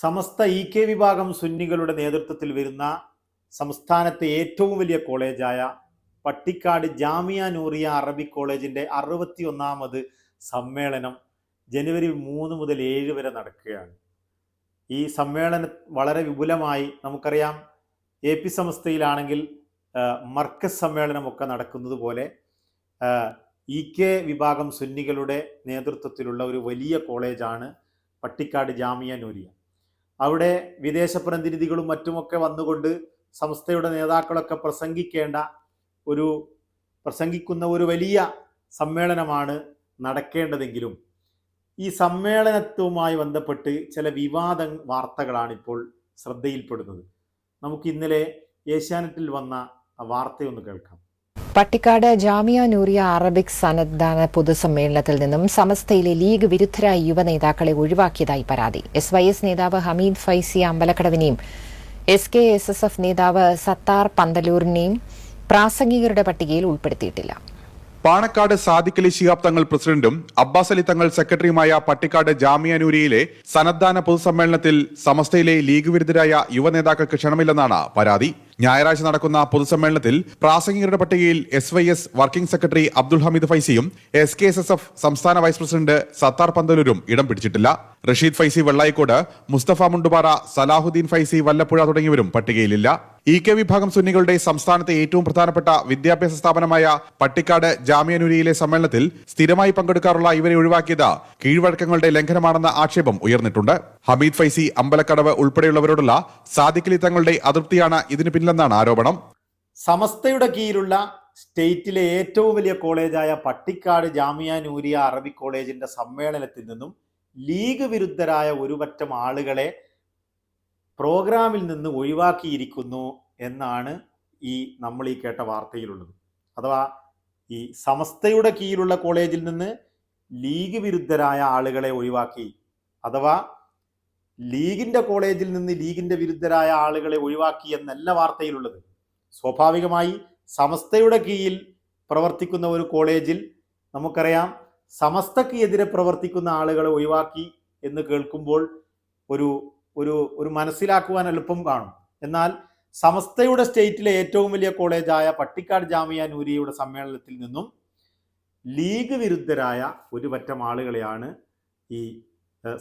സമസ്ത E K വിഭാഗം സുന്നികളുടെ നേതൃത്വത്തിൽ വരുന്ന സംസ്ഥാനത്തെ ഏറ്റവും വലിയ കോളേജായ പട്ടിക്കാട് ജാമിയ നൂറിയ അറബി കോളേജിന്റെ അറുപത്തി ഒന്നാമത് സമ്മേളനം ജനുവരി മൂന്ന് മുതൽ ഏഴ് വരെ നടക്കുകയാണ്. ഈ സമ്മേളനം വളരെ വിപുലമായി നമുക്കറിയാം. എ പി സംസ്ഥയിലാണെങ്കിൽ മർക്കസ് സമ്മേളനമൊക്കെ നടക്കുന്നത് പോലെ ഇ കെ വിഭാഗം സുന്നികളുടെ നേതൃത്വത്തിലുള്ള ഒരു വലിയ കോളേജാണ് പട്ടിക്കാട് ജാമിയ നൂരിയ അവിടെ വിദേശ പ്രതിനിധികളും മറ്റുമൊക്കെ വന്നുകൊണ്ട് സംസ്ഥയുടെ നേതാക്കളൊക്കെ പ്രസംഗിക്കേണ്ട ഒരു പ്രസംഗിക്കുന്ന ഒരു വലിയ സമ്മേളനമാണ് നടക്കേണ്ടതെങ്കിലും ഈ സമ്മേളനത്തുമായി ബന്ധപ്പെട്ട് ചില വിവാദ വാർത്തകളാണ് ഇപ്പോൾ ശ്രദ്ധയിൽപ്പെടുന്നത്. നമുക്ക് ഇന്നലെ ഏഷ്യാനെറ്റിൽ വന്ന വാർത്തയൊന്ന് കേൾക്കാം. പട്ടിക്കാട് ജാമിയ നൂറിയ അറബിക് സന്നദ്ധാന പൊതുസമ്മേളനത്തിൽ നിന്നും സമസ്തയിലെ ലീഗ് വിരുദ്ധരായ യുവ നേതാക്കളെ ഒഴിവാക്കിയതായി പരാതി. എസ് വൈ എസ് നേതാവ് Hameed Faizy അമ്പലക്കടവിനെയും S K S S F നേതാവ് സത്താർ പന്തലൂരിനെയും പ്രാസംഗികരുടെ പട്ടികയിൽ ഉൾപ്പെടുത്തിയിട്ടില്ല. പാണക്കാട് സാദിഖ് അലി ശിഹാബ് തങ്ങൾ പ്രസിഡന്റും അബ്ബാസ് അലി തങ്ങൾ സെക്രട്ടറിയുമായ പട്ടിക്കാട് ജാമിയ നൂരിയിലെ സന്നദ്ധാന പൊതുസമ്മേളനത്തിൽ സമസ്തയിലെ ലീഗ് വിരുദ്ധരായ യുവ നേതാക്കൾക്ക് ക്ഷണമില്ലെന്നാണ് പരാതി. ഞായറാഴ്ച നടക്കുന്ന പൊതുസമ്മേളനത്തിൽ പ്രാസംഗികരുടെ പട്ടികയിൽ S Y S working secretary Abdul Hameed ഫൈസിയും S K S S F സംസ്ഥാന വൈസ് പ്രസിഡന്റ് സത്താർ പന്തലൂരും ഇടം പിടിച്ചിട്ടില്ല. റഷീദ് ഫൈസി വെള്ളായിക്കോട് മുസ്തഫ മുണ്ടുപാറ സലാഹുദ്ദീൻ ഫൈസി വല്ലപ്പുഴ തുടങ്ങിയവരും പട്ടികയിലില്ല. ഇ കെ വിഭാഗം സുന്നികളുടെ സംസ്ഥാനത്തെ ഏറ്റവും പ്രധാനപ്പെട്ട വിദ്യാഭ്യാസ സ്ഥാപനമായ പട്ടിക്കാട് ജാമ്യനുരിയിലെ സമ്മേളനത്തിൽ സ്ഥിരമായി പങ്കെടുക്കാറുള്ള ഇവരെ ഒഴിവാക്കിയത് കീഴ്വഴക്കങ്ങളുടെ ലംഘനമാണെന്ന ആക്ഷേപം ഉയർന്നിട്ടുണ്ട്. ഹമീദ് ഫൈസി അമ്പലക്കടവ് ഉൾപ്പെടെയുള്ളവരോടുള്ള സാദിഖലി തങ്ങളുടെ അതൃപ്തിയാണ് ഇതിന് പിന്നിലെന്നാണ് ആരോപണം. സമസ്തയുടെ കീഴിലുള്ള സ്റ്റേറ്റിലെ ഏറ്റവും വലിയ കോളേജായ പട്ടിക്കാട് ജാമിയ നൂരിയ അറബിക് കോളേജിന്റെ സമ്മേളനത്തിൽ നിന്നും ലീഗ് വിരുദ്ധരായ ഒരു പറ്റം ആളുകളെ പ്രോഗ്രാമിൽ നിന്ന് ഒഴിവാക്കിയിരിക്കുന്നു എന്നാണ് ഈ നമ്മൾ ഈ കേട്ട വാർത്തയിലുള്ളത്. അഥവാ ഈ സമസ്തയുടെ കീഴിലുള്ള കോളേജിൽ നിന്ന് ലീഗ് വിരുദ്ധരായ ആളുകളെ ഒഴിവാക്കി. അഥവാ ലീഗിന്റെ കോളേജിൽ നിന്ന് ലീഗിന്റെ വിരുദ്ധരായ ആളുകളെ ഒഴിവാക്കി എന്നല്ല വാർത്തയിലുള്ളത്. സ്വാഭാവികമായി സമസ്തയുടെ കീഴിൽ പ്രവർത്തിക്കുന്ന ഒരു കോളേജിൽ നമുക്കറിയാം സമസ്തക്ക് എതിരെ പ്രവർത്തിക്കുന്ന ആളുകളെ ഒഴിവാക്കി എന്ന് കേൾക്കുമ്പോൾ ഒരു ഒരു ഒരു മനസ്സിലാക്കുവാൻ എളുപ്പം കാണും. എന്നാൽ സമസ്തയുടെ സ്റ്റേറ്റിലെ ഏറ്റവും വലിയ കോളേജായ പട്ടിക്കാട് ജാമിയ നൂരിയയുടെ സമ്മേളനത്തിൽ നിന്നും ലീഗ് വിരുദ്ധരായ ഒരു പറ്റം ആളുകളെയാണ് ഈ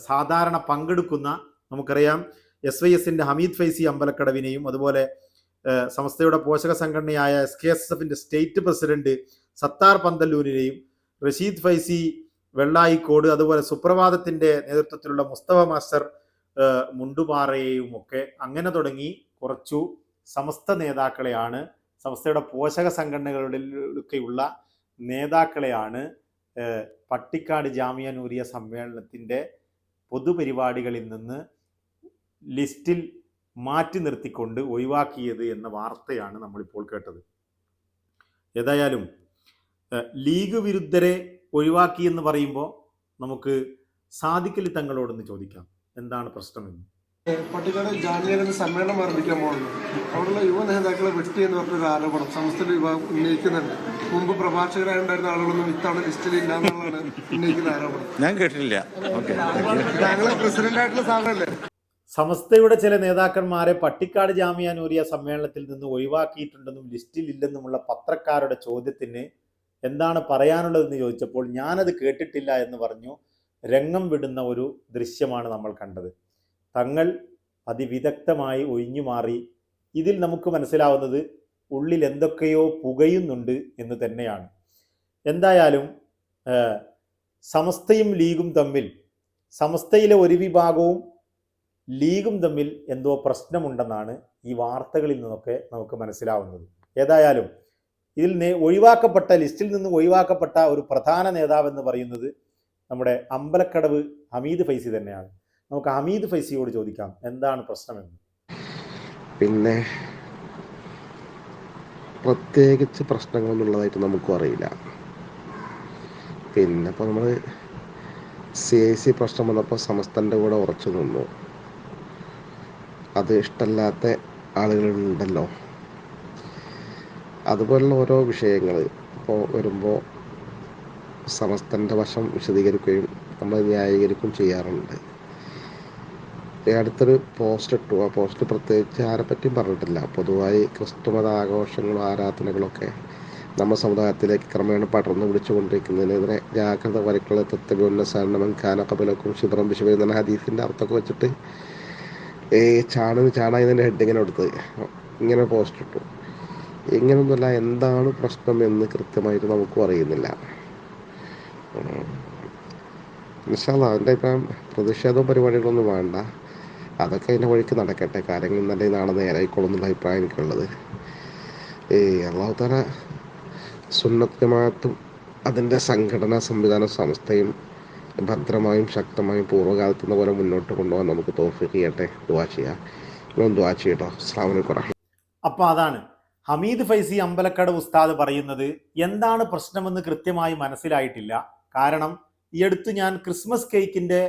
സാധാരണ പങ്കെടുക്കുന്ന നമുക്കറിയാം എസ് വൈ എസിന്റെ ഹമീദ് ഫൈസി അമ്പലക്കടവിനെയും അതുപോലെ സമസ്തയുടെ പോഷക സംഘടനയായ എസ് കെ എസ് എഫിന്റെ സ്റ്റേറ്റ് പ്രസിഡന്റ് സത്താർ പന്തല്ലൂരിനെയും റഷീദ് ഫൈസി വെള്ളായിക്കോട് അതുപോലെ സുപ്രഭാതത്തിന്റെ നേതൃത്വത്തിലുള്ള മുസ്തഫ മാസ്റ്റർ മുണ്ടുപാറയെയും ഒക്കെ അങ്ങനെ തുടങ്ങി കുറച്ചു സമസ്ത നേതാക്കളെയാണ് സമസ്തയുടെ പോഷക സംഘടനകളിലൊക്കെയുള്ള നേതാക്കളെയാണ് പട്ടിക്കാട് ജാമിയ നൂരിയ സമ്മേളനത്തിന്റെ പൊതുപരിപാടികളിൽ നിന്ന് ലിസ്റ്റിൽ മാറ്റി നിർത്തിക്കൊണ്ട് ഒഴിവാക്കിയത് എന്ന വാർത്തയാണ് നമ്മളിപ്പോൾ കേട്ടത്. ഏതായാലും ലീഗ് വിരുദ്ധരെ ഒഴിവാക്കി എന്ന് പറയുമ്പോൾ നമുക്ക് സാധിക്കലി തങ്ങളോടൊന്ന് ചോദിക്കാം. എന്താണ് പ്രശ്നമെന്ന്? പട്ടിക്കാട് നിന്ന് സമ്മേളനം ആരംഭിക്കാൻ പോകുന്നത് അവിടെയുള്ള യുവ നേതാക്കളെ വെട്ടി എന്ന് പറഞ്ഞൊരു ആരോപണം സമസ്തയുടെ വിഭാഗം ഉന്നയിക്കുന്നുണ്ട്. മുമ്പ് പ്രഭാഷകരായുണ്ടായിരുന്ന ആളുകളൊന്നും ഇത്തവണ ലിസ്റ്റിൽ ഇല്ല എന്നുള്ളതാണ് ഉന്നയിക്കുന്ന ആരോപണം. ഞാൻ കേട്ടില്ല താങ്കളെ പ്രസിഡന്റായിട്ടുള്ള പ്രസിഡന്റ് ആയിട്ടുള്ള സാധനമല്ലേ? സമസ്തയുടെ ചില നേതാക്കന്മാരെ പട്ടിക്കാട് ജാമ്യാനൂരിയ സമ്മേളനത്തിൽ നിന്ന് ഒഴിവാക്കിയിട്ടുണ്ടെന്നും ലിസ്റ്റിൽ ഇല്ലെന്നുമുള്ള പത്രക്കാരുടെ ചോദ്യത്തിന് എന്താണ് പറയാനുള്ളതെന്ന് ചോദിച്ചപ്പോൾ ഞാനത് കേട്ടിട്ടില്ല എന്ന് പറഞ്ഞു രംഗം വിടുന്ന ഒരു ദൃശ്യമാണ് നമ്മൾ കണ്ടത്. തങ്ങൾ അതിവിദഗ്ധമായി ഒഴിഞ്ഞു മാറി ഇതിൽ നമുക്ക് മനസ്സിലാവുന്നത് ഉള്ളിൽ എന്തൊക്കെയോ പുകയുന്നുണ്ട് എന്ന് തന്നെയാണ്. എന്തായാലും സമസ്തയും ലീഗും തമ്മിൽ സമസ്തയിലെ ഒരു വിഭാഗവും ലീഗും തമ്മിൽ എന്തോ പ്രശ്നമുണ്ടെന്നാണ് ഈ വാർത്തകളിൽ നിന്നൊക്കെ നമുക്ക് മനസ്സിലാവുന്നത്. ഏതായാലും ഇതിൽ ഒഴിവാക്കപ്പെട്ട ലിസ്റ്റിൽ നിന്ന് ഒഴിവാക്കപ്പെട്ട ഒരു പ്രധാന നേതാവെന്ന് പറയുന്നത് നമ്മുടെ അമ്പലക്കടവ് ഹമീദ് ഫൈസി തന്നെയാണ്. നമുക്ക് ഹമീദ് ഫൈസിയോട് ചോദിക്കാം എന്താണ് പ്രശ്നമെന്ന്? പിന്നെ പ്രത്യേകിച്ച് പ്രശ്നങ്ങളൊന്നുള്ളതായിട്ട് നമുക്കും അറിയില്ല. പിന്നെ ഇപ്പോൾ നമ്മൾ സി ഐ സി പ്രശ്നം വന്നപ്പോൾ സമസ്തന്റെ കൂടെ ഉറച്ചു നിന്നു. അത് ഇഷ്ടമല്ലാത്ത ആളുകളുണ്ടല്ലോ. അതുപോലുള്ള ഓരോ വിഷയങ്ങൾ ഇപ്പോൾ വരുമ്പോൾ സമസ്തന്റെ വശം വിശദീകരിക്കുകയും നമ്മൾ ന്യായീകരിക്കുകയും ചെയ്യാറുണ്ട്. അടുത്തൊരു പോസ്റ്റ് ഇട്ടു. ആ പോസ്റ്റ് പ്രത്യേകിച്ച് ആരെപ്പറ്റിയും പറഞ്ഞിട്ടില്ല. പൊതുവായി ക്രിസ്തുമത ആഘോഷങ്ങളും ആരാധനകളൊക്കെ നമ്മുടെ സമുദായത്തിലേക്ക് ക്രമേണ പടർന്നു പിടിച്ചുകൊണ്ടിരിക്കുന്നതിനെതിരെ ജാഗ്രത വരക്കുള്ള തത്വ സാരണമൻ കാനക്കബലക്കും ശിബറം വിശുവ എന്ന ഹദീസിന്റെ അർത്ഥമൊക്കെ വെച്ചിട്ട് ഈ ചാണിന് ഹെഡ് ഹെഡിങ്ങനെ എടുത്ത് ഇങ്ങനെ പോസ്റ്റ് ഇട്ടു. ഇങ്ങനൊന്നുമല്ല എന്താണ് പ്രശ്നം എന്ന് കൃത്യമായിട്ട് നമുക്കും അറിയുന്നില്ല. നിശാല എന്റെ അഭിപ്രായം പ്രതിഷേധവും പരിപാടികളൊന്നും വേണ്ട. അതൊക്കെ അതിന്റെ വഴിക്ക് നടക്കട്ടെ. കാര്യങ്ങൾ നല്ല നാളെ നേരായിക്കോളും എന്നുള്ള അഭിപ്രായം എനിക്കുള്ളത്. ഈ അള്ളാഹുത്തല സുന്നത്ത് ജമാഅത്തും അതിന്റെ സംഘടനാ സംവിധാന സംസ്ഥയും ഭദ്രമായും ശക്തമായും പൂർവകാലത്തുന്ന പോലെ മുന്നോട്ട് കൊണ്ടുപോകാൻ നമുക്ക് തോഫിക്ക് ചെയ്യട്ടെ. ദുവാ ചെയ്യാം. നിങ്ങളും ദുവാ ചെയ്യട്ടോ. അപ്പൊ അതാണ്. ഹമീദ് ഫൈസി അമ്പലക്കട ഉസ്താദ് പറയുന്നത് എന്താണ് പ്രശ്നമെന്ന് കൃത്യമായി മനസ്സിലായിട്ടില്ല. കാരണം ഈ അടുത്ത് ഞാൻ ക്രിസ്മസ് കേക്കിന്റെ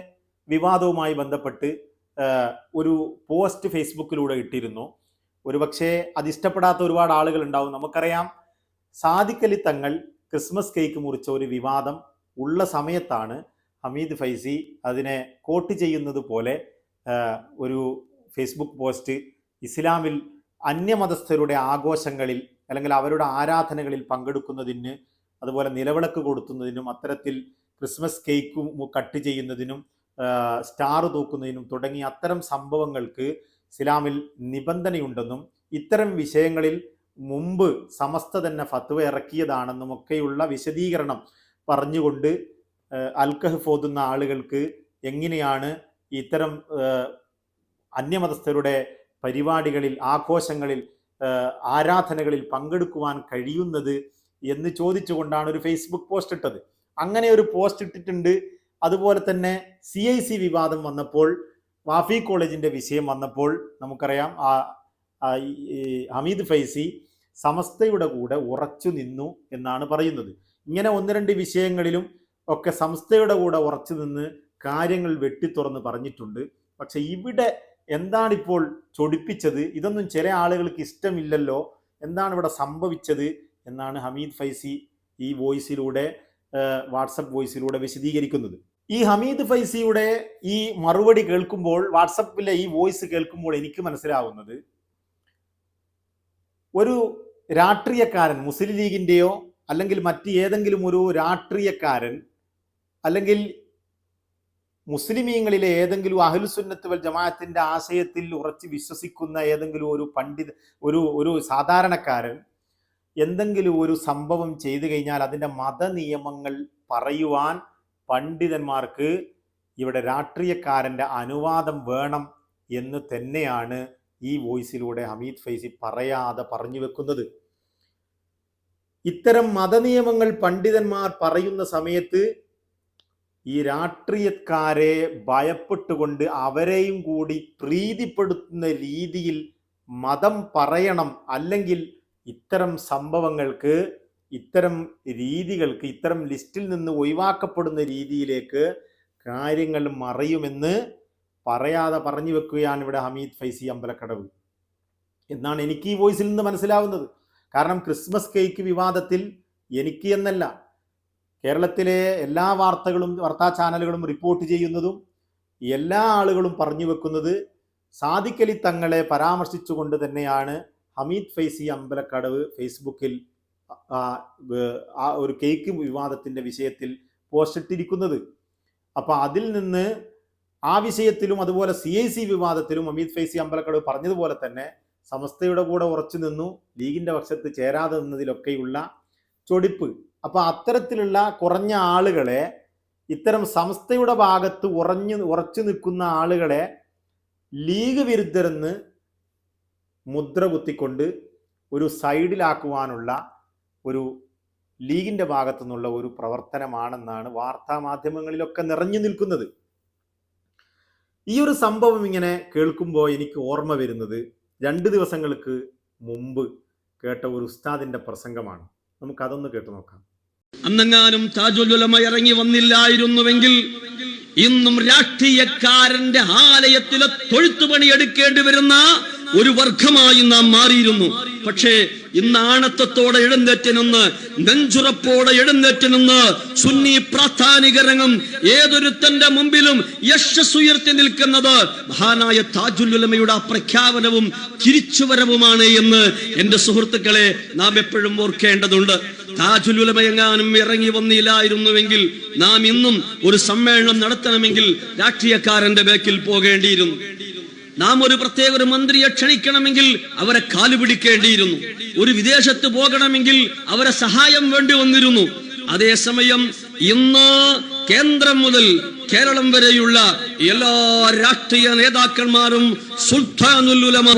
വിവാദവുമായി ബന്ധപ്പെട്ട് ഒരു പോസ്റ്റ് ഫേസ്ബുക്കിലൂടെ ഇട്ടിരുന്നു. ഒരുപക്ഷെ അത് ഇഷ്ടപ്പെടാത്ത ഒരുപാട് ആളുകൾ ഉണ്ടാവും. നമുക്കറിയാം സാദിഖലി തങ്ങൾ ക്രിസ്മസ് കേക്ക് മുറിച്ച ഒരു വിവാദം ഉള്ള സമയത്താണ് ഹമീദ് ഫൈസി അതിനെ കോട്ട് ചെയ്യുന്നത് പോലെ ഒരു ഫേസ്ബുക്ക് പോസ്റ്റ് ഇസ്ലാമിൽ അന്യമതസ്ഥരുടെ ആഘോഷങ്ങളിൽ അല്ലെങ്കിൽ അവരുടെ ആരാധനകളിൽ പങ്കെടുക്കുന്നതിന് അതുപോലെ നിലവിളക്ക് കൊടുക്കുന്നതിനും അത്തരത്തിൽ ക്രിസ്മസ് കേക്ക് കട്ട് ചെയ്യുന്നതിനും സ്റ്റാർ തൂക്കുന്നതിനും തുടങ്ങിയ അത്തരം സംഭവങ്ങൾക്ക് ഇസ്ലാമിൽ നിബന്ധനയുണ്ടെന്നും ഇത്തരം വിഷയങ്ങളിൽ മുമ്പ് സമസ്ത തന്നെ ഫത്വ ഇറക്കിയതാണെന്നും ഒക്കെയുള്ള വിശദീകരണം പറഞ്ഞുകൊണ്ട് അൽക്കഹ് ഓതുന്ന ആളുകൾക്ക് എങ്ങനെയാണ് ഇത്തരം അന്യമതസ്ഥരുടെ പരിപാടികളിൽ ആഘോഷങ്ങളിൽ ആരാധനകളിൽ പങ്കെടുക്കുവാൻ കഴിയുന്നത് എന്ന് ചോദിച്ചുകൊണ്ടാണ് ഒരു ഫേസ്ബുക്ക് പോസ്റ്റ് ഇട്ടത്. അങ്ങനെ ഒരു പോസ്റ്റ് ഇട്ടിട്ടുണ്ട്. അതുപോലെ തന്നെ സി ഐ സി വിവാദം വന്നപ്പോൾ വാഫി കോളേജിന്റെ വിഷയം വന്നപ്പോൾ നമുക്കറിയാം ആ ഹമീദ് ഫൈസി സമസ്തയുടെ കൂടെ ഉറച്ചു നിന്നു എന്നാണ് പറയുന്നത്. ഇങ്ങനെ ഒന്ന് രണ്ട് വിഷയങ്ങളിലും ഒക്കെ സംസ്ഥയുടെ കൂടെ ഉറച്ചു നിന്ന് കാര്യങ്ങൾ വെട്ടിത്തുറന്ന് പറഞ്ഞിട്ടുണ്ട്. പക്ഷെ ഇവിടെ എന്താണ് ഇപ്പോൾ ചൊടിപ്പിച്ചത്? ഇതൊന്നും ചില ആളുകൾക്ക് ഇഷ്ടമില്ലല്ലോ. എന്താണ് ഇവിടെ സംഭവിച്ചത്? എന്നാണ് ഹമീദ് ഫൈസി ഈ വോയിസിലൂടെ വാട്സപ്പ് വോയിസിലൂടെ വിശദീകരിക്കുന്നത്. ഈ ഹമീദ് ഫൈസിയുടെ ഈ മറുപടി കേൾക്കുമ്പോൾ വാട്സപ്പിലെ ഈ വോയിസ് കേൾക്കുമ്പോൾ എനിക്ക് മനസ്സിലാവുന്നത് ഒരു രാഷ്ട്രീയക്കാരൻ മുസ്ലിം ലീഗിന്റെയോ അല്ലെങ്കിൽ മറ്റ് ഏതെങ്കിലും ഒരു രാഷ്ട്രീയക്കാരൻ അല്ലെങ്കിൽ മുസ്ലിമീങ്ങളിലെ ഏതെങ്കിലും അഹലുസുന്നത്ത് വൽ ജമാഅത്തിന്റെ ആശയത്തിൽ ഉറച്ച് വിശ്വസിക്കുന്ന ഏതെങ്കിലും ഒരു പണ്ഡിത ഒരു ഒരു സാധാരണക്കാരൻ എന്തെങ്കിലും ഒരു സംഭവം ചെയ്തു കഴിഞ്ഞാൽ അതിന്റെ മതനിയമങ്ങൾ പറയുവാൻ പണ്ഡിതന്മാർക്ക് ഇവിടെ രാഷ്ട്രീയക്കാരന്റെ അനുവാദം വേണം എന്ന് തന്നെയാണ് ഈ വോയിസിലൂടെ ഹമീദ് ഫൈസി പറയാതെ പറഞ്ഞു വെക്കുന്നത്. ഇത്തരം മതനിയമങ്ങൾ പണ്ഡിതന്മാർ പറയുന്ന സമയത്ത് ഈ രാഷ്ട്രീയക്കാരെ ഭയപ്പെട്ടുകൊണ്ട് അവരെയും കൂടി പ്രീതിപ്പെടുത്തുന്ന രീതിയിൽ മതം പറയണം അല്ലെങ്കിൽ ഇത്തരം സംഭവങ്ങൾക്ക് ഇത്തരം രീതികൾക്ക് ഇത്തരം ലിസ്റ്റിൽ നിന്ന് ഒഴിവാക്കപ്പെടുന്ന രീതിയിലേക്ക് കാര്യങ്ങൾ മറയുമെന്ന് പറയാതെ പറഞ്ഞു വെക്കുകയാണ് ഇവിടെ ഹമീദ് ഫൈസി അമ്പലക്കടവ്. എന്നാണ് എനിക്ക് ഈ വോയിസിൽ നിന്ന് മനസ്സിലാവുന്നത്. കാരണം ക്രിസ്മസ് കേക്ക് വിവാദത്തിൽ എനിക്ക് എന്നല്ല കേരളത്തിലെ എല്ലാ വാർത്തകളും വാർത്താ ചാനലുകളും റിപ്പോർട്ട് ചെയ്യുന്നതും എല്ലാ ആളുകളും പറഞ്ഞു വെക്കുന്നത് സാദിഖലി തങ്ങളെ പരാമർശിച്ചുകൊണ്ട് തന്നെയാണ്. ഹമീദ് ഫൈസി അമ്പലക്കടവ് ഫേസ്ബുക്കിൽ ആ, ഒരു കേക്ക് വിവാദത്തിന്റെ വിഷയത്തിൽ പോസ്റ്റ് ഇട്ടിരിക്കുന്നത് അപ്പോൾ അതിൽ നിന്ന് ആ വിഷയത്തിലും അതുപോലെ സി ഐ സി വിവാദത്തിലും അമീത് ഫൈസി അമ്പലക്കടവ് പറഞ്ഞതുപോലെ തന്നെ സമസ്തയുടെ കൂടെ ഉറച്ചു നിന്നു ലീഗിന്റെ പക്ഷത്ത് ചേരാതെ നിന്നതിലൊക്കെയുള്ള ചൊടിപ്പ്. അപ്പൊ അത്തരത്തിലുള്ള കുറഞ്ഞ ആളുകളെ ഇത്തരം സംസ്ഥയുടെ ഭാഗത്ത് ഉറഞ്ഞു ഉറച്ചു നിൽക്കുന്ന ആളുകളെ ലീഗ് വിരുദ്ധരെന്ന് മുദ്ര കുത്തിക്കൊണ്ട് ഒരു സൈഡിലാക്കുവാനുള്ള ഒരു ലീഗിന്റെ ഭാഗത്തു നിന്നുള്ള ഒരു പ്രവർത്തനമാണെന്നാണ് വാർത്താ മാധ്യമങ്ങളിലൊക്കെ നിറഞ്ഞു നിൽക്കുന്നത്. ഈ ഒരു സംഭവം ഇങ്ങനെ കേൾക്കുമ്പോൾ എനിക്ക് ഓർമ്മ വരുന്നത് രണ്ട് ദിവസങ്ങൾക്ക് മുമ്പ് കേട്ട ഒരു ഉസ്താദിന്റെ പ്രസംഗമാണ്. നമുക്കതൊന്ന് കേട്ടു നോക്കാം. അന്നെങ്ങാനും താജുലുലമ ഇറങ്ങി വന്നില്ലായിരുന്നുവെങ്കിൽ ഇന്നും രാഷ്ട്രീയക്കാരന്റെ ആലയത്തിലെ തൊഴുത്തുപണി എടുക്കേണ്ടി വരുന്ന ഒരു വർഗമായി നാം മാറിയിരുന്നു. പക്ഷേ ഇന്ന് ആണത്തത്തോടെ എഴുന്നേറ്റ് നിന്ന് നെഞ്ചുറപ്പോടെ എഴുന്നേറ്റ് നിന്ന് സുന്നി പ്രാധാനികരംഗം ഏതൊരുത്തന്റെ മുമ്പിലും യശസ്സുയർത്തി നിൽക്കുന്നത് മഹാനായ താജുൽ ഉലമയുടെ ആ പ്രഖ്യാപനവും തിരിച്ചുവരവുമാണ് എന്ന് എന്റെ സുഹൃത്തുക്കളെ നാം എപ്പോഴും ഓർക്കേണ്ടതുണ്ട്. എങ്ങാനും ഇറങ്ങി വന്നില്ലായിരുന്നുവെങ്കിൽ നാം ഇന്നും ഒരു സമ്മേളനം നടത്തണമെങ്കിൽ രാഷ്ട്രീയക്കാരന്റെ ബേക്കിൽ പോകേണ്ടിയിരുന്നു. നാം ഒരു പ്രത്യേക ഒരു മന്ത്രിയെ ക്ഷണിക്കണമെങ്കിൽ അവരെ കാലുപിടിക്കേണ്ടിയിരുന്നു ഒരു വിദേശത്ത് പോകണമെങ്കിൽ അവരെ സഹായം വേണ്ടി വന്നിരുന്നു. അതേസമയം ഇന്ന് കേന്ദ്രം മുതൽ കേരളം വരെയുള്ള എല്ലാ രാഷ്ട്രീയ നേതാക്കന്മാരും സുൽത്താനുൽ ഉലമ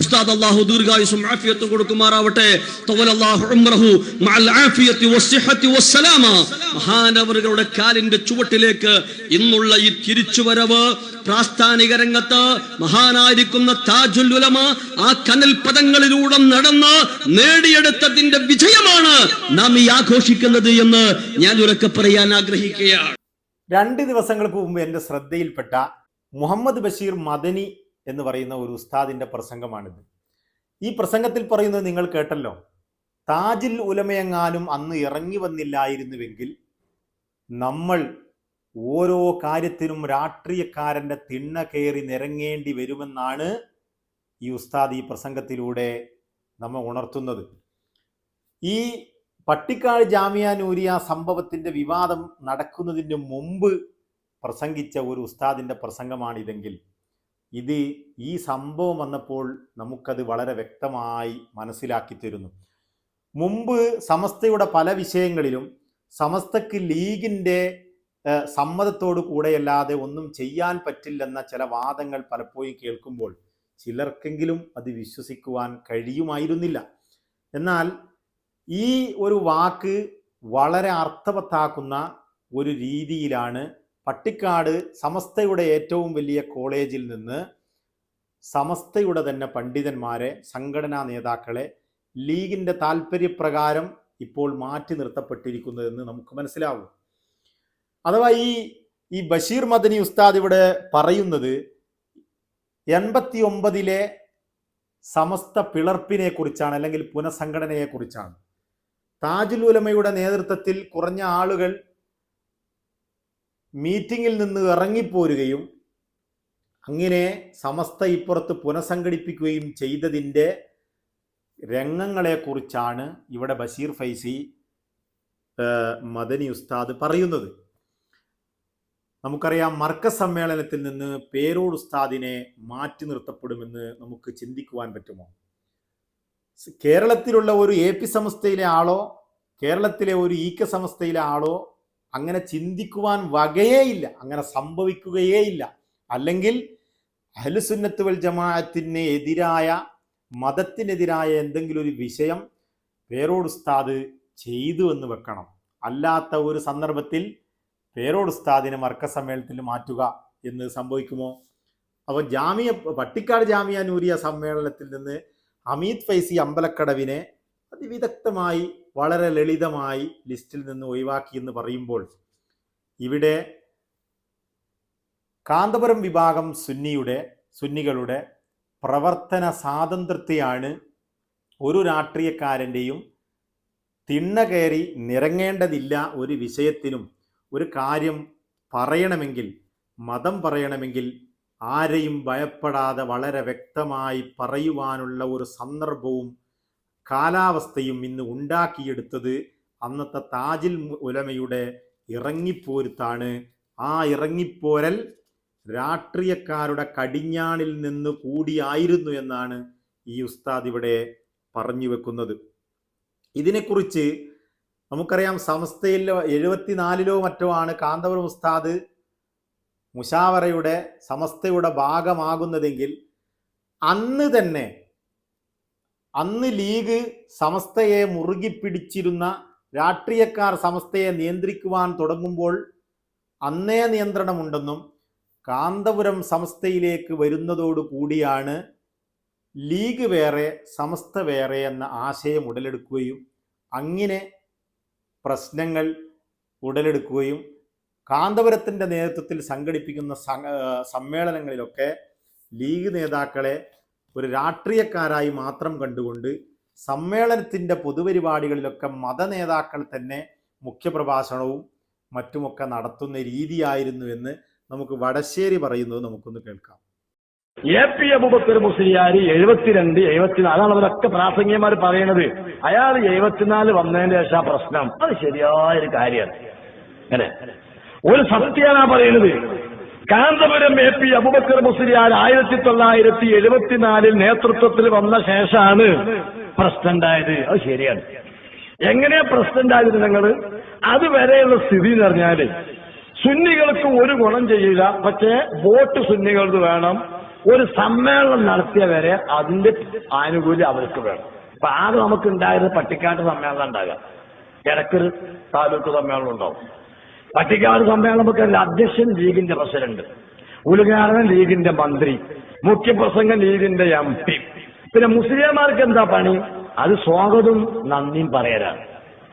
ഉസ്താദ് അല്ലാഹു ദീർഘായുസും ആഫിയത്തും കൊടുക്കുമാറാവട്ടെ. മഹാനവറുകളുടെ കാലിന്റെ ചുവട്ടിലേക്ക് ഇന്നുള്ള ഈ തിരിച്ചുവരവ് പ്രാസ്ഥാനിക രംഗത്ത് മഹാനായിരിക്കുന്ന താജുൽ ഉലമ ആ കനൽ പദങ്ങളിലൂടെ നടന്ന് നേടിയെടുത്തതിന്റെ വിജയമാണ് നാം ഈ ആഘോഷിക്കുന്നത് എന്ന് ഞാൻ ഉറക്കെ പറയാൻ ആഗ്രഹിക്കുകയാണ്. രണ്ട് ദിവസങ്ങൾക്ക് മുമ്പ് എന്റെ ശ്രദ്ധയിൽപ്പെട്ട മുഹമ്മദ് ബഷീർ മദനി എന്ന് പറയുന്ന ഒരു ഉസ്താദിന്റെ പ്രസംഗമാണിത്. ഈ പ്രസംഗത്തിൽ പറയുന്നത് നിങ്ങൾ കേട്ടല്ലോ. താജിൽ ഉലമയെങ്ങാനും അന്ന് ഇറങ്ങി വന്നില്ലായിരുന്നുവെങ്കിൽ നമ്മൾ ഓരോ കാര്യത്തിനും രാഷ്ട്രീയക്കാരന്റെ തിണ്ണ കയറി നിരങ്ങേണ്ടി വരുമെന്നാണ് ഈ ഉസ്താദ് ഈ പ്രസംഗത്തിലൂടെ നമ്മെ ഉണർത്തുന്നത്. ഈ പട്ടിക്കാട് ജാമിയ നൂരിയ സംഭവത്തിന്റെ വിവാദം നടക്കുന്നതിന് മുമ്പ് പ്രസംഗിച്ച ഒരു ഉസ്താദിന്റെ പ്രസംഗമാണിതെങ്കിൽ ഇത് ഈ സംഭവം വന്നപ്പോൾ നമുക്കത് വളരെ വ്യക്തമായി മനസ്സിലാക്കി തരുന്നു. മുമ്പ് സമസ്തയുടെ പല വിഷയങ്ങളിലും സമസ്തക്ക് ലീഗിന്റെ സമ്മതത്തോടു കൂടെയല്ലാതെ ഒന്നും ചെയ്യാൻ പറ്റില്ലെന്ന ചില വാദങ്ങൾ പലപ്പോഴും കേൾക്കുമ്പോൾ ചിലർക്കെങ്കിലും അത് വിശ്വസിക്കുവാൻ കഴിയുമായിരുന്നില്ല. എന്നാൽ ഈ ഒരു വാക്ക് വളരെ അർത്ഥവത്താക്കുന്ന ഒരു രീതിയിലാണ് പട്ടിക്കാട് സമസ്തയുടെ ഏറ്റവും വലിയ കോളേജിൽ നിന്ന് സമസ്തയുടെ തന്നെ പണ്ഡിതന്മാരെ സംഘടനാ നേതാക്കളെ ലീഗിന്റെ താല്പര്യപ്രകാരം ഇപ്പോൾ മാറ്റി നിർത്തപ്പെട്ടിരിക്കുന്നതെന്ന് നമുക്ക് മനസ്സിലാവും. അഥവാ ഈ ഈ ബഷീർ മദനി ഉസ്താദ് ഇവിടെ പറയുന്നത് എൺപത്തി ഒമ്പതിലെ സമസ്ത പിളർപ്പിനെ കുറിച്ചാണ് അല്ലെങ്കിൽ പുനഃസംഘടനയെ കുറിച്ചാണ്. താജുൽ ഉലമയുടെ നേതൃത്വത്തിൽ കുറഞ്ഞ ആളുകൾ മീറ്റിംഗിൽ നിന്ന് ഇറങ്ങിപ്പോരുകയും അങ്ങനെ സമസ്ത ഇപ്പുറത്ത് പുനഃസംഘടിപ്പിക്കുകയും ചെയ്തതിന്റെ രംഗങ്ങളെക്കുറിച്ചാണ് ഇവിടെ ബഷീർ ഫൈസി മദനി ഉസ്താദ് പറയുന്നത്. നമുക്കറിയാം മർക്കസ് സമ്മേളനത്തിൽ നിന്ന് പേരോട് ഉസ്താദിനെ മാറ്റി നിർത്തപ്പെടുമെന്ന് നമുക്ക് ചിന്തിക്കുവാൻ പറ്റുമോ? കേരളത്തിലുള്ള ഒരു എ പി സമസ്തയിലെ ആളോ കേരളത്തിലെ ഒരു ഈക്ക സമസ്തയിലെ ആളോ അങ്ങനെ ചിന്തിക്കുവാൻ വകയേയില്ല അങ്ങനെ സംഭവിക്കുകയേയില്ല അല്ലെങ്കിൽ അഹലുസുന്നത്ത് വൽ ജമാഅത്തിന് എതിരായ മതത്തിനെതിരായ എന്തെങ്കിലും ഒരു വിഷയം പേരോട് ഉസ്താദ് ചെയ്തു എന്ന് വെക്കണം. അല്ലാത്ത ഒരു സന്ദർഭത്തിൽ പേരോട് ഉസ്താദിനെ മർക്ക സമ്മേളനത്തിൽ മാറ്റുക എന്ന് സംഭവിക്കുമോ? അപ്പോൾ ജാമിയ പട്ടിക്കാട് ജാമിയ നൂരിയ സമ്മേളനത്തിൽ നിന്ന് അമീത് ഫൈസി അമ്പലക്കടവിനെ അതിവിദഗ്ധമായി വളരെ ലളിതമായി ലിസ്റ്റിൽ നിന്ന് ഒഴിവാക്കി എന്ന് പറയുമ്പോൾ ഇവിടെ കാന്തപുരം വിഭാഗം സുന്നിയുടെ സുന്നികളുടെ പ്രവർത്തന സ്വാതന്ത്ര്യത്തെയാണ് ഒരു രാഷ്ട്രീയക്കാരന്റെയും തിണ്ണ കയറി നിറങ്ങേണ്ടതില്ല ഒരു വിഷയത്തിനും ഒരു കാര്യം പറയണമെങ്കിൽ മതം പറയണമെങ്കിൽ ആരെയും ഭയപ്പെടാതെ വളരെ വ്യക്തമായി പറയുവാനുള്ള ഒരു സന്ദർഭവും കാലാവസ്ഥയും ഇന്ന് ഉണ്ടാക്കിയെടുത്തത് അന്നത്തെ താജിൽ ഉലമയുടെ ഇറങ്ങിപ്പോരുത്താണ്. ആ ഇറങ്ങിപ്പോരൽ രാഷ്ട്രീയക്കാരുടെ കടിഞ്ഞാണിൽ നിന്ന് കൂടിയായിരുന്നു എന്നാണ് ഈ ഉസ്താദ് ഇവിടെ പറഞ്ഞു വെക്കുന്നത്. ഇതിനെക്കുറിച്ച് നമുക്കറിയാം സമസ്തയിലോ എഴുപത്തിനാലിലോ മറ്റോ ആണ് കാന്തപുരം ഉസ്താദ് മുഷാവറയുടെ സമസ്തയുടെ ഭാഗമാകുന്നതെങ്കിൽ അന്ന് തന്നെ അന്ന് ലീഗ് സമസ്തയെ മുറുകി പിടിച്ചിരുന്ന രാഷ്ട്രീയക്കാർ സമസ്തയെ നിയന്ത്രിക്കുവാൻ തുടങ്ങുമ്പോൾ അന്നേ നിയന്ത്രണമുണ്ടെന്നും കാന്തപുരം സമസ്തയിലേക്ക് വരുന്നതോടു കൂടിയാണ് ലീഗ് വേറെ സമസ്ത വേറെ എന്ന ആശയം ഉടലെടുക്കുകയും അങ്ങനെ പ്രശ്നങ്ങൾ ഉടലെടുക്കുകയും കാന്തപുരത്തിന്റെ നേതൃത്വത്തിൽ സംഘടിപ്പിക്കുന്ന സമ്മേളനങ്ങളിലൊക്കെ ലീഗ് നേതാക്കളെ ഒരു രാഷ്ട്രീയക്കാരായി മാത്രം കണ്ടുകൊണ്ട് സമ്മേളനത്തിന്റെ പൊതുപരിപാടികളിലൊക്കെ മത നേതാക്കൾ തന്നെ മുഖ്യപ്രഭാഷണവും മറ്റുമൊക്കെ നടത്തുന്ന രീതിയായിരുന്നു എന്ന് നമുക്ക് വടശ്ശേരി പറയുന്നത് നമുക്കൊന്ന് കേൾക്കാം. എ പി അബുബക്കർ മുസ്ലിയാർ എഴുപത്തിരണ്ട് എഴുപത്തിനാല് അതാണ് അവരൊക്കെ പ്രാസംഗികന്മാർ പറയണത്. അയാൾ എഴുപത്തിനാല് വന്നതിന്റെ ശേഷം ആ പ്രശ്നം. അത് ശരിയായ ഒരു കാര്യമാണ്. അല്ലെ? ഒരു സത്യാണ് പറയുന്നത്. കാന്തപുരം എ പി അബുബക്കർ മുസ്ലിയാൽ ആയിരത്തി തൊള്ളായിരത്തി എഴുപത്തിനാലിൽ നേതൃത്വത്തിൽ വന്ന ശേഷമാണ് പ്രസിഡന്റ് ആയത് അത് ശരിയാണ്. എങ്ങനെയാ പ്രസിഡന്റ് ആയത് നിങ്ങൾ അതുവരെയുള്ള സ്ഥിതി എന്ന് പറഞ്ഞാൽ സുന്നികൾക്ക് ഒരു ഗുണം ചെയ്യില്ല. പക്ഷേ വോട്ട് സുന്നികൾക്ക് വേണം. ഒരു സമ്മേളനം നടത്തിയ വരെ അതിന്റെ ആനുകൂല്യം അവർക്ക് വേണം. അപ്പൊ ആകെ നമുക്ക് ഉണ്ടായത് പട്ടിക്കാട്ട് സമ്മേളനം ഉണ്ടാകാം. ഇടക്കൊരു താലൂക്ക് സമ്മേളനം ഉണ്ടാവും. പട്ടിക്കാട് സമ്മേളനം ഒക്കെ അധ്യക്ഷൻ ലീഗിന്റെ പ്രസിഡന്റ് ഉദ്ഘാടനം ലീഗിന്റെ മന്ത്രി മുഖ്യപ്രസംഗം ലീഗിന്റെ എം പി. പിന്നെ മുസ്ലിംമാർക്ക് എന്താ പണി? അത് സ്വാഗതവും നന്ദിയും പറയലാണ്.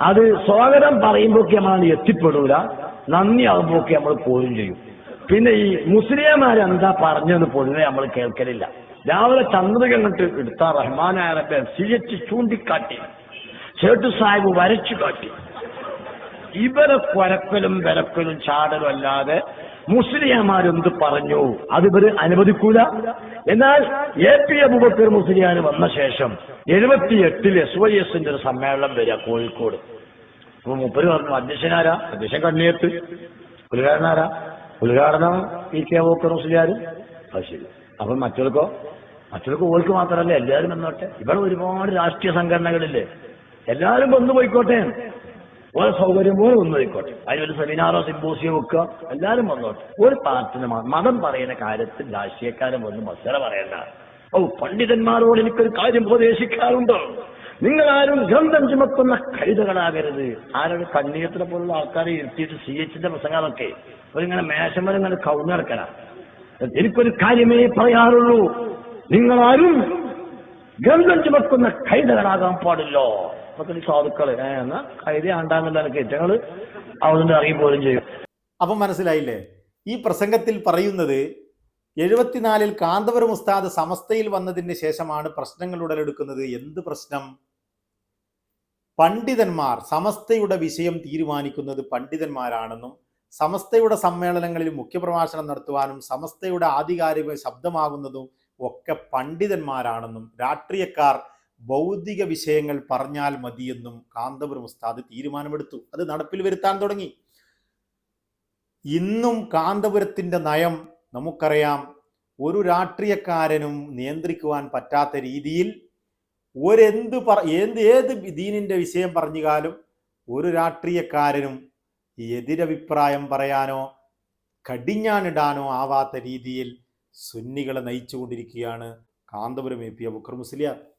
അത് സ്വാഗതം പറയുമ്പോഴൊക്കെ നമ്മൾ എത്തിപ്പെടൂല നന്ദി ആകുമ്പോഴൊക്കെ നമ്മൾ പോലും ചെയ്യും. പിന്നെ ഈ മുസ്ലിംമാർ എന്താ പറഞ്ഞെന്ന് പൊതുവെ നമ്മൾ കേൾക്കലില്ല. രാവിലെ ചന്ദ്രിക കണ്ടിട്ട് എടുത്ത റഹ്മാനായ സി എച്ച് ചൂണ്ടിക്കാട്ടി ചേട്ടു സാഹിബ് വരച്ചു കാട്ടി ഇവരെ കൊരക്കലും വിലക്കലും ചാടലും അല്ലാതെ മുസ്ലിയാമാരെന്ത് പറഞ്ഞു? അത് ഇവർ അനുവദിക്കൂല. എന്നാൽ എ പി അബുബക്കർ മുസ്ലിയാർ വന്ന ശേഷം എഴുപത്തിയെട്ടിൽ എസ് വൈ എസിന്റെ ഒരു സമ്മേളനം വരിക കോഴിക്കോട്. അപ്പൊ മുപ്പര് പറഞ്ഞു അധ്യക്ഷനാരാ? അധ്യക്ഷൻ കണ്ണിയത്ത് ഉദ്ഘാടനാരാ ഉദ്ഘാടനം ഇ കെ അബൂബക്കർ മുസ്ലിയാർ അത് ശരി. അപ്പൊ മറ്റവർക്കോ മറ്റവർക്ക് ഓൾക്ക് മാത്രമല്ല എല്ലാവരും വന്നോട്ടെ. ഇവിടെ ഒരുപാട് രാഷ്ട്രീയ സംഘടനകളില്ലേ? എല്ലാവരും വന്നു പോയിക്കോട്ടെ. ഓരോ സൗകര്യം പോലെ ഒന്നായിക്കോട്ടെ അതിനൊരു സെമിനാറോ സിമ്പോസിയോ വെക്കുക എല്ലാവരും വന്നോട്ടെ. ഒരു പാർട്ടിന് മതം പറയുന്ന കാര്യത്തിൽ രാഷ്ട്രീയക്കാരൻ വന്ന് മത്സര പറയണ്ട. ഓ പണ്ഡിതന്മാരോട് എനിക്കൊരു കാര്യം ഉപദേശിക്കാറുണ്ടോ? നിങ്ങൾ ആരും ഗ്രന്ഥം ചുമക്കുന്ന കഴുതകളാകരുത്. ആരൊരു കണ്ണീരത്തിനെ പോലുള്ള ആൾക്കാരെ ഇരുത്തിയിട്ട് സി എച്ചിന്റെ പ്രസംഗമൊക്കെ അവരിങ്ങനെ മേശമരം ഇങ്ങനെ കൗന്നിറക്കണ എനിക്കൊരു കാര്യമേ പറയാറുള്ളൂ. നിങ്ങളാരും ഗ്രന്ഥം ചുമക്കുന്ന കൈതകളാകാൻ പാടില്ലോ. ഈ സാധുക്കൾ. എന്നാ കൈതി ആണ്ടാന്നുള്ള കയറ്റങ്ങൾ അവിടെ അറിയിപ്പോലും ചെയ്യും. അപ്പം മനസ്സിലായില്ലേ? ഈ പ്രസംഗത്തിൽ പറയുന്നത് എഴുപത്തിനാലിൽ കാന്തപുരം ഉസ്താദ് സമസ്തയിൽ വന്നതിന് ശേഷമാണ് പ്രശ്നങ്ങൾ ഉടലെടുക്കുന്നത്. എന്ത് പ്രശ്നം? പണ്ഡിതന്മാർ സമസ്തയുടെ വിഷയം തീരുമാനിക്കുന്നത് പണ്ഡിതന്മാരാണെന്നും സമസ്തയുടെ സമ്മേളനങ്ങളിൽ മുഖ്യപ്രഭാഷണം നടത്തുവാനും സമസ്തയുടെ ആധികാരിക ശബ്ദമാകുന്നതും ഒക്കെ പണ്ഡിതന്മാരാണെന്നും രാഷ്ട്രീയക്കാർ ഭൗതിക വിഷയങ്ങൾ പറഞ്ഞാൽ മതിയെന്നും കാന്തപുരം ഉസ്താദ് തീരുമാനമെടുത്തു. അത് നടപ്പിൽ വരുത്താൻ തുടങ്ങി. ഇന്നും കാന്തപുരത്തിന്റെ നയം നമുക്കറിയാം. ഒരു രാഷ്ട്രീയക്കാരനും നിയന്ത്രിക്കുവാൻ പറ്റാത്ത രീതിയിൽ ഒരെന്ത് പറ എന്ത് ഏത് ദീനിന്റെ വിഷയം പറഞ്ഞാലും ഒരു രാഷ്ട്രീയക്കാരനും എതിരഭിപ്രായം പറയാനോ കടിഞ്ഞാണിടാനോ ആവാത്ത രീതിയിൽ സുന്നികളെ നയിച്ചുകൊണ്ടിരിക്കുകയാണ് കാന്തപുരം എ പി അബുക്കർ മുസ്ലിയാർ.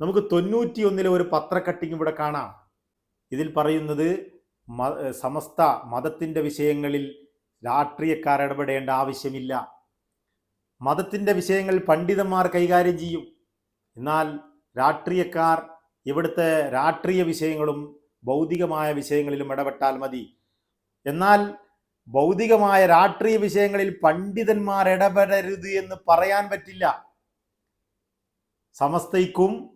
നമുക്ക് തൊണ്ണൂറ്റി ഒന്നിലെ ഒരു പത്രക്കട്ടിങ് ഇവിടെ കാണാം. ഇതിൽ പറയുന്നത് സമസ്ത മതത്തിന്റെ വിഷയങ്ങളിൽ രാഷ്ട്രീയക്കാർ ഇടപെടേണ്ട ആവശ്യമില്ല. മതത്തിന്റെ വിഷയങ്ങൾ പണ്ഡിതന്മാർ കൈകാര്യം ചെയ്യും. എന്നാൽ രാഷ്ട്രീയക്കാർ ഇവിടുത്തെ രാഷ്ട്രീയ വിഷയങ്ങളും ഭൗതികമായ വിഷയങ്ങളിലും ഇടപെട്ടാൽ മതി. എന്നാൽ ഭൗതികമായ രാഷ്ട്രീയ വിഷയങ്ങളിൽ പണ്ഡിതന്മാർ ഇടപെടരുത് എന്ന് പറയാൻ പറ്റില്ല. സമസ്തയ്ക്കും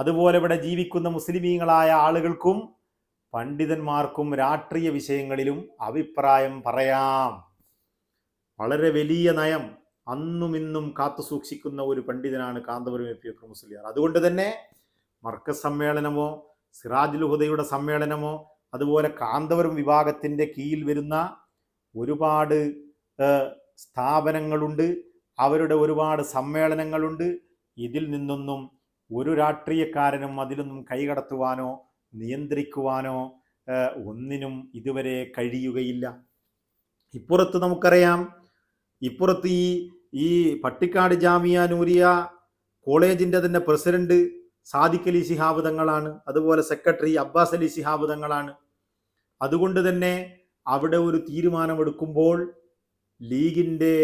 അതുപോലെ ഇവിടെ ജീവിക്കുന്ന മുസ്ലിമീങ്ങളായ ആളുകൾക്കും പണ്ഡിതന്മാർക്കും രാഷ്ട്രീയ വിഷയങ്ങളിലും അഭിപ്രായം പറയാം. വളരെ വലിയ നയം അന്നും ഇന്നും കാത്തു സൂക്ഷിക്കുന്ന ഒരു പണ്ഡിതനാണ് കാന്തപുരം എ പി ഒക്കെ മുസ്ലിയാർ. അതുകൊണ്ട് തന്നെ മർക്കസ് സമ്മേളനമോ സിറാജ് ഹുദയുടെ സമ്മേളനമോ അതുപോലെ കാന്തപുരം വിഭാഗത്തിന്റെ കീഴിൽ വരുന്ന ഒരുപാട് സ്ഥാപനങ്ങളുണ്ട്. അവരുടെ ഒരുപാട് സമ്മേളനങ്ങളുണ്ട്. ഇതിൽ നിന്നൊന്നും ഒരു രാഷ്ട്രീയക്കാരനും അതിലൊന്നും കൈകടത്തുവാനോ നിയന്ത്രിക്കുവാനോ ഒന്നിനും ഇതുവരെ കഴിയുകയില്ല. ഇപ്പുറത്ത് നമുക്കറിയാം ഇപ്പുറത്ത് ഈ ഈ പട്ടിക്കാട് ജാമിയ നൂരിയ കോളേജിന്റെ തന്നെ പ്രസിഡന്റ് സാദിഖ് അലി ശിഹാബ് തങ്ങളാണ്. അതുപോലെ സെക്രട്ടറി അബ്ബാസ് അലി ശിഹാബ് തങ്ങളാണ്. അതുകൊണ്ട് തന്നെ അവിടെ ഒരു തീരുമാനമെടുക്കുമ്പോൾ ലീഗിന്റെ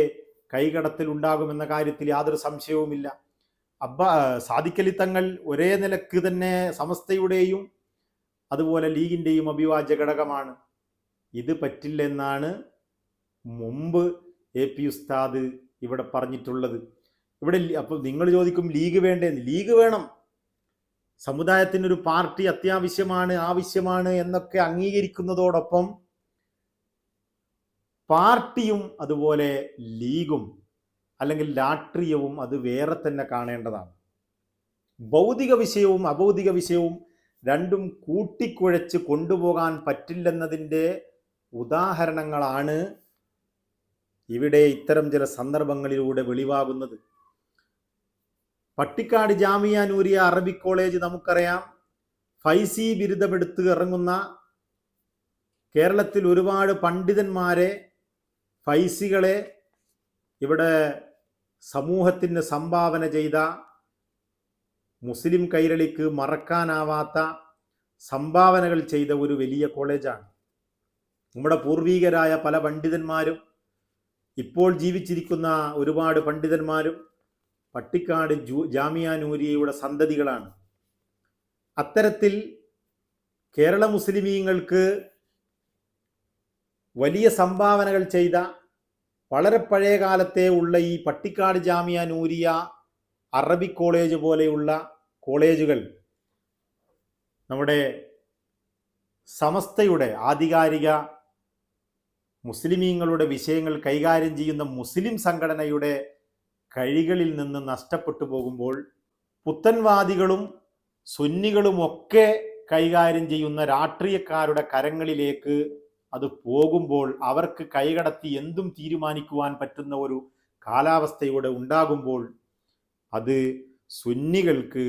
കൈകടത്തിൽ ഉണ്ടാകുമെന്ന കാര്യത്തിൽ യാതൊരു സംശയവുമില്ല. അബ്ബ സാധിക്കലിത്തങ്ങൾ തങ്ങൾ ഒരേ നിലയ്ക്ക് തന്നെ സമസ്തയുടെയും അതുപോലെ ലീഗിന്റെയും അഭിവാജ്യ ഘടകമാണ്. ഇത് പറ്റില്ലെന്നാണ് മുമ്പ് എ പി ഉസ്താദ് ഇവിടെ പറഞ്ഞിട്ടുള്ളത്. ഇവിടെ അപ്പോൾ നിങ്ങൾ ചോദിക്കും ലീഗ് വേണ്ടേ ലീഗ് വേണം. സമുദായത്തിനൊരു പാർട്ടി അത്യാവശ്യമാണ് ആവശ്യമാണ് എന്നൊക്കെ അംഗീകരിക്കുന്നതോടൊപ്പം പാർട്ടിയും അതുപോലെ ലീഗും അല്ലെങ്കിൽ രാഷ്ട്രീയവും അത് വേറെ തന്നെ കാണേണ്ടതാണ്. ഭൗതിക വിഷയവും അഭൗതിക വിഷയവും രണ്ടും കൂട്ടിക്കുഴച്ച് കൊണ്ടുപോകാൻ പറ്റില്ലെന്നതിന്റെ ഉദാഹരണങ്ങളാണ് ഇവിടെ ഇത്തരം ചില സന്ദർഭങ്ങളിലൂടെ വെളിവാകുന്നത്. പട്ടിക്കാട് ജാമിയ നൂരിയ അറബിക് കോളേജ് നമുക്കറിയാം. ഫൈസി ബിരുദമെടുത്ത് ഇറങ്ങുന്ന കേരളത്തിൽ ഒരുപാട് പണ്ഡിതന്മാരെ ഫൈസികളെ ഇവിടെ സമൂഹത്തിന് സംഭാവന ചെയ്ത മുസ്ലിം കൈരളിക്ക് മറക്കാനാവാത്ത സംഭാവനകൾ ചെയ്ത ഒരു വലിയ കോളേജാണ്. നമ്മുടെ പൂർവീകരായ പല പണ്ഡിതന്മാരും ഇപ്പോൾ ജീവിച്ചിരിക്കുന്ന ഒരുപാട് പണ്ഡിതന്മാരും പട്ടിക്കാട് ജൂ ജാമിയ നൂരിയയുടെ സന്തതികളാണ്. അത്തരത്തിൽ കേരള മുസ്ലിമീങ്ങൾക്ക് വലിയ സംഭാവനകൾ ചെയ്ത വളരെ പഴയ കാലത്തെ ഉള്ള ഈ പട്ടിക്കാട് ജാമിയ നൂരിയ അറബി കോളേജ് പോലെയുള്ള കോളേജുകൾ നമ്മുടെ സമസ്തയുടെ ആധികാരിക മുസ്ലിമീങ്ങളുടെ വിഷയങ്ങൾ കൈകാര്യം ചെയ്യുന്ന മുസ്ലിം സംഘടനയുടെ കഴികളിൽ നിന്ന് നഷ്ടപ്പെട്ടു പോകുമ്പോൾ പുത്തൻവാദികളും സുന്നികളുമൊക്കെ കൈകാര്യം ചെയ്യുന്ന രാഷ്ട്രീയക്കാരുടെ കരങ്ങളിലേക്ക് അത് പോകുമ്പോൾ അവർക്ക് കൈകടത്തി എന്തും തീരുമാനിക്കുവാൻ പറ്റുന്ന ഒരു കാലാവസ്ഥയുടെ ഉണ്ടാകുമ്പോൾ അത് സുന്നികൾക്ക്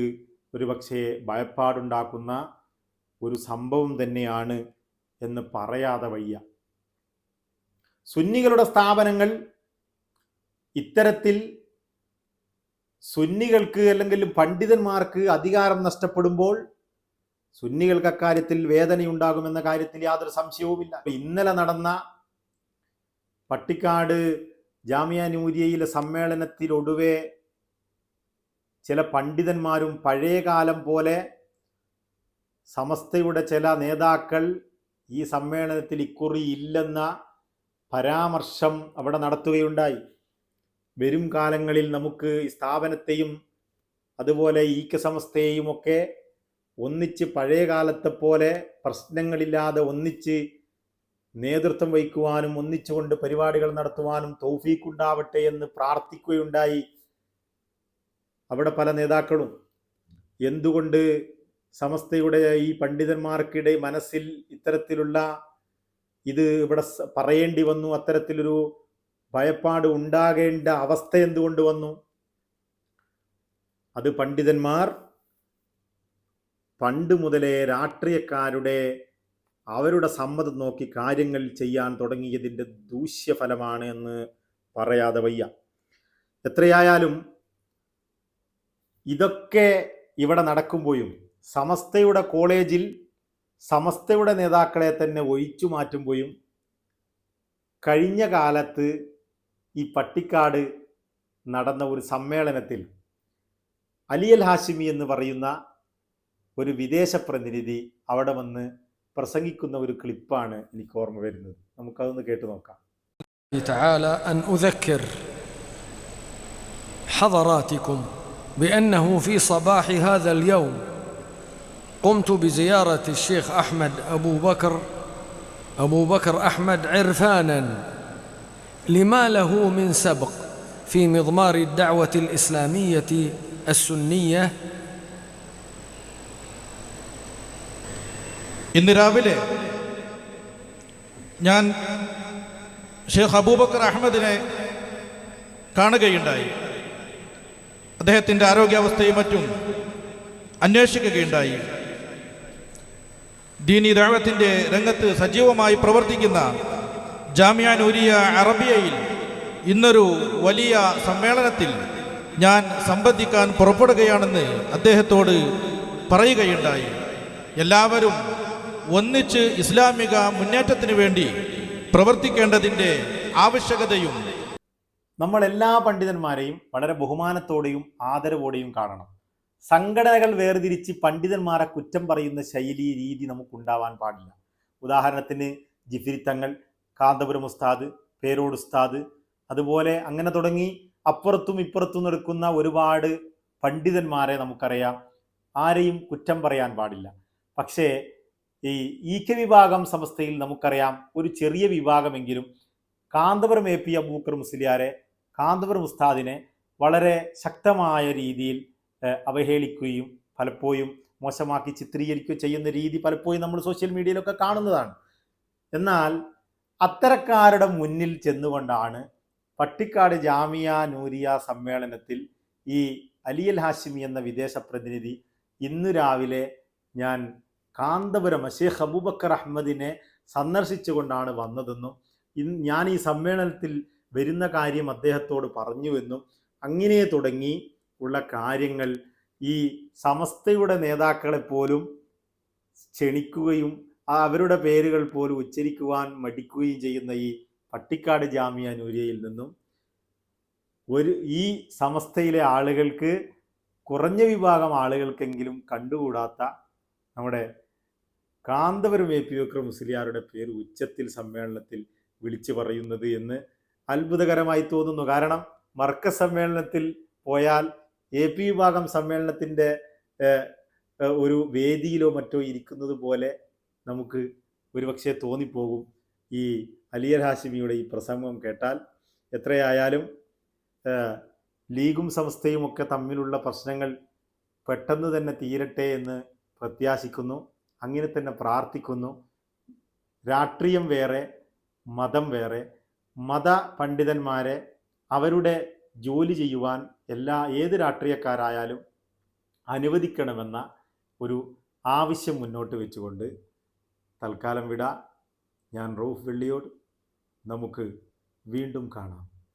ഒരുപക്ഷെ ഭയപ്പാടുണ്ടാക്കുന്ന ഒരു സംഭവം തന്നെയാണ് എന്ന് പറയാതെ വയ്യ. സുന്നികളുടെ സ്ഥാപനങ്ങൾ ഇത്തരത്തിൽ സുന്നികൾക്ക് അല്ലെങ്കിൽ പണ്ഡിതന്മാർക്ക് അധികാരം നഷ്ടപ്പെടുമ്പോൾ സുന്നികൾക്ക് അക്കാര്യത്തിൽ വേദനയുണ്ടാകുമെന്ന കാര്യത്തിൽ യാതൊരു സംശയവുമില്ല. ഇന്നലെ നടന്ന പട്ടിക്കാട് ജാമിയ നൂരിയയിലെ സമ്മേളനത്തിലൊടുവെ ചില പണ്ഡിതന്മാരും പഴയ കാലം പോലെ സമസ്തയുടെ ചില നേതാക്കൾ ഈ സമ്മേളനത്തിൽ ഇക്കുറി ഇല്ലെന്ന പരാമർശം അവിടെ നടത്തുകയുണ്ടായി. വരും കാലങ്ങളിൽ നമുക്ക് സ്ഥാപനത്തെയും അതുപോലെ ഈക്ക സമസ്തയെയും ഒക്കെ ഒന്നിച്ച് പഴയ കാലത്തെ പോലെ പ്രശ്നങ്ങളില്ലാതെ ഒന്നിച്ച് നേതൃത്വം വഹിക്കുവാനും ഒന്നിച്ചുകൊണ്ട് പരിപാടികൾ നടത്തുവാനും തൗഫീഖുണ്ടാവട്ടെ എന്ന് പ്രാർത്ഥിക്കുകയുണ്ടായി. അവിടെ പല നേതാക്കളും. എന്തുകൊണ്ട് സമസ്തയുടെ ഈ പണ്ഡിതന്മാർക്കിടെ മനസ്സിൽ ഇത്തരത്തിലുള്ള ഇത് ഇവിടെ പറയേണ്ടി വന്നു? അത്തരത്തിലൊരു ഭയപ്പാട് ഉണ്ടാകേണ്ട അവസ്ഥ എന്തുകൊണ്ട് വന്നു? അത് പണ്ഡിതന്മാർ പണ്ട് മുതലേ രാഷ്ട്രീയക്കാരുടെ അവരുടെ സമ്മതം നോക്കി കാര്യങ്ങൾ ചെയ്യാൻ തുടങ്ങിയതിന്റെ ദൂഷ്യഫലമാണ് എന്ന് പറയാതെ വയ്യ. എത്രയായാലും ഇതൊക്കെ ഇവിടെ നടക്കുമ്പോഴും സമസ്തയുടെ കോളേജിൽ സമസ്തയുടെ നേതാക്കളെ തന്നെ ഒഴിച്ചു മാറ്റുമ്പോഴും കഴിഞ്ഞ കാലത്ത് ഈ പട്ടിക്കാട് നടന്ന ഒരു സമ്മേളനത്തിൽ അലിയൽ ഹാഷിമി എന്ന് പറയുന്ന ഒരു വിദേശ പ്രതിനിധി അവിടെ വന്ന് പ്രസംഗിക്കുന്ന ഒരു ക്ലിപ്പാണ് എനിക്ക് ഓർമ്മ വരുന്നത് നമുക്കതൊന്ന് കേട്ടു നോക്കാം تعالى أن أذكر حضراتكم بأنه في صباح هذا اليوم قمت بزيارة الشيخ أحمد أبو بكر أبو بكر أحمد عرفانا لما له من سبق في مضمار الدعوة الإسلامية السنية ഇന്ന് രാവിലെ ഞാൻ ഷെയ്ഖ് അബൂബക്കർ അഹമ്മദിനെ കാണുകയുണ്ടായി. അദ്ദേഹത്തിന്റെ ആരോഗ്യാവസ്ഥയും മറ്റും അന്വേഷിക്കുകയുണ്ടായി. ദീനി ദാവത്തിന്റെ രംഗത്ത് സജീവമായി പ്രവർത്തിക്കുന്ന ജാമിയ അറബിയയിൽ ഇന്നൊരു വലിയ സമ്മേളനത്തിൽ ഞാൻ സംബന്ധിക്കാൻ പുറപ്പെടുകയാണെന്ന് അദ്ദേഹത്തോട് പറയുകയുണ്ടായി. എല്ലാവരും ഒന്നിച്ച് ഇസ്ലാമിക മുന്നേറ്റത്തിന് വേണ്ടി പ്രവർത്തിക്കേണ്ടതിന്റെ ആവശ്യകതയും നമ്മൾ എല്ലാ പണ്ഡിതന്മാരെയും വളരെ ബഹുമാനത്തോടെയും ആദരവോടെയും കാണണം. സംഘടനകൾ വേർതിരിച്ച് പണ്ഡിതന്മാരെ കുറ്റം പറയുന്ന ശൈലി രീതി നമുക്കുണ്ടാവാൻ പാടില്ല. ഉദാഹരണത്തിന് ജിഫിരി തങ്ങൾ കാന്തപുരം ഉസ്താദ് പേരോട് ഉസ്താദ് അതുപോലെ അങ്ങനെ തുടങ്ങി അപ്പുറത്തും ഇപ്പുറത്തും നിൽക്കുന്ന ഒരുപാട് പണ്ഡിതന്മാരെ നമുക്കറിയാം. ആരെയും കുറ്റം പറയാൻ പാടില്ല. പക്ഷേ ഈ ഇ കെ വിഭാഗം സമസ്തയിൽ നമുക്കറിയാം ഒരു ചെറിയ വിഭാഗമെങ്കിലും കാന്തപുരം എ പി അബൂക്കർ മുസ്ലിയാരെ കാന്തപുരം ഉസ്താദിനെ വളരെ ശക്തമായ രീതിയിൽ അവഹേളിക്കുകയും പലപ്പോഴും മോശമാക്കി ചിത്രീകരിക്കുകയും ചെയ്യുന്ന രീതി പലപ്പോഴും നമ്മൾ സോഷ്യൽ മീഡിയയിലൊക്കെ കാണുന്നതാണ്. എന്നാൽ അത്തരക്കാരുടെ മുന്നിൽ ചെന്നുകൊണ്ടാണ് പട്ടിക്കാട് ജാമിയ നൂരിയ സമ്മേളനത്തിൽ ഈ അലിയൽ ഹാഷിമി എന്ന വിദേശ പ്രതിനിധി ഇന്നു രാവിലെ ഞാൻ കാന്തപുരം ഷേഖ് അബൂബക്കർ അഹമ്മദിനെ സന്ദർശിച്ചുകൊണ്ടാണ് വന്നതെന്നും ഇന്ന് ഞാൻ ഈ സമ്മേളനത്തിൽ വരുന്ന കാര്യം അദ്ദേഹത്തോട് പറഞ്ഞുവെന്നും അങ്ങനെ തുടങ്ങി ഉള്ള കാര്യങ്ങൾ ഈ സമസ്തയുടെ നേതാക്കളെ പോലും ക്ഷണിക്കുകയും അവരുടെ പേരുകൾ പോലും ഉച്ചരിക്കുവാൻ മടിക്കുകയും ചെയ്യുന്ന ഈ പട്ടിക്കാട് ജാമിയ നൂരിയയിൽ നിന്നും ഒരു ഈ സമസ്തയിലെ ആളുകൾക്ക് കുറഞ്ഞ വിഭാഗം ആളുകൾക്കെങ്കിലും കണ്ടുകൂടാത്ത നമ്മുടെ കാന്തപുരം എ പി വിക്രം മുസ്ലിയാരുടെ പേര് ഉച്ചത്തിൽ സമ്മേളനത്തിൽ വിളിച്ചു പറയുന്നത് എന്ന് അത്ഭുതകരമായി തോന്നുന്നു. കാരണം മർക്ക സമ്മേളനത്തിൽ പോയാൽ എ പി വിഭാഗം സമ്മേളനത്തിന്റെ ഒരു വേദിയിലോ മറ്റോ ഇരിക്കുന്നത് പോലെ നമുക്ക് ഒരുപക്ഷെ തോന്നിപ്പോകും ഈ അലിയൽ ഹാഷിമിയുടെ ഈ പ്രസംഗം കേട്ടാൽ. എത്രയായാലും ലീഗും സംസ്ഥയും ഒക്കെ തമ്മിലുള്ള പ്രശ്നങ്ങൾ പെട്ടെന്ന് തന്നെ തീരട്ടെ എന്ന് പ്രത്യാശിക്കുന്നു അങ്ങനെ തന്നെ പ്രാർത്ഥിക്കുന്നു. രാഷ്ട്രീയം വേറെ മതം വേറെ. മത പണ്ഡിതന്മാരെ അവരുടെ ജോലി ചെയ്യുവാൻ എല്ലാ ഏത് രാഷ്ട്രീയക്കാരായാലും അനുവദിക്കണമെന്ന ഒരു ആവശ്യം മുന്നോട്ട് വെച്ചുകൊണ്ട് തൽക്കാലം വിട. ഞാൻ റൂഫ് വെള്ളിയോട്. നമുക്ക് വീണ്ടും കാണാം.